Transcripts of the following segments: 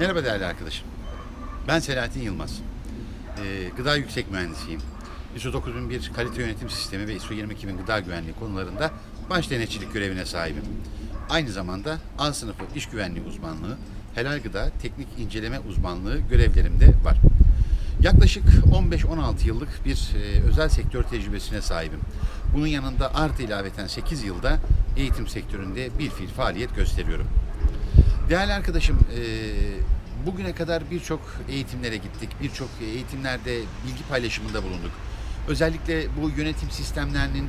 Merhaba değerli arkadaşım. Ben Selahattin Yılmaz. Ee, gıda yüksek mühendisiyim. ISO 9001 kalite yönetim sistemi ve ISO 22000 gıda güvenliği konularında baş denetçilik görevine sahibim. Aynı zamanda A sınıfı iş güvenliği uzmanlığı, helal gıda teknik inceleme uzmanlığı görevlerimde var. Yaklaşık 15-16 yıllık bir e, özel sektör tecrübesine sahibim. Bunun yanında artı ilaveten 8 yılda eğitim sektöründe bir fiil faaliyet gösteriyorum. Değerli arkadaşım, e, bugüne kadar birçok eğitimlere gittik, birçok eğitimlerde bilgi paylaşımında bulunduk. Özellikle bu yönetim sistemlerinin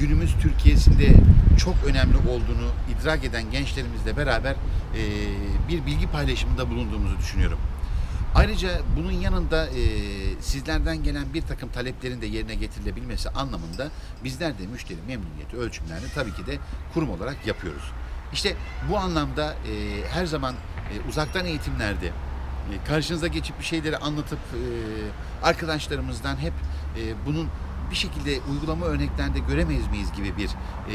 günümüz Türkiye'sinde çok önemli olduğunu idrak eden gençlerimizle beraber e, bir bilgi paylaşımında bulunduğumuzu düşünüyorum. Ayrıca bunun yanında e, sizlerden gelen bir takım taleplerin de yerine getirilebilmesi anlamında bizler de müşteri memnuniyeti ölçümlerini tabii ki de kurum olarak yapıyoruz. İşte bu anlamda e, her zaman e, uzaktan eğitimlerde e, karşınıza geçip bir şeyleri anlatıp e, arkadaşlarımızdan hep e, bunun bir şekilde uygulama örneklerinde göremeyiz miyiz gibi bir e,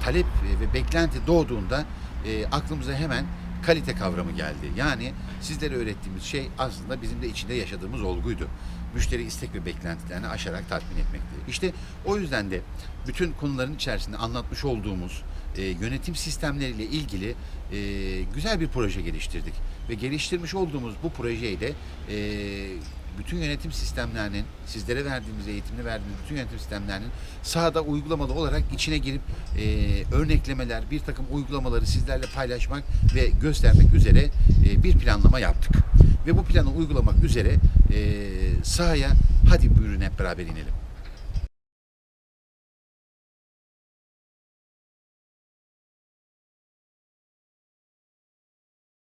talep ve beklenti doğduğunda e, aklımıza hemen kalite kavramı geldi. Yani sizlere öğrettiğimiz şey aslında bizim de içinde yaşadığımız olguydu. Müşteri istek ve beklentilerini aşarak tatmin etmekti. İşte o yüzden de bütün konuların içerisinde anlatmış olduğumuz e, yönetim sistemleriyle ilgili e, güzel bir proje geliştirdik. Ve geliştirmiş olduğumuz bu projeyi de e, bütün yönetim sistemlerinin, sizlere verdiğimiz eğitimde verdiğimiz bütün yönetim sistemlerinin sahada uygulamalı olarak içine girip e, örneklemeler, bir takım uygulamaları sizlerle paylaşmak ve göstermek üzere e, bir planlama yaptık. Ve bu planı uygulamak üzere e, sahaya hadi buyurun hep beraber inelim.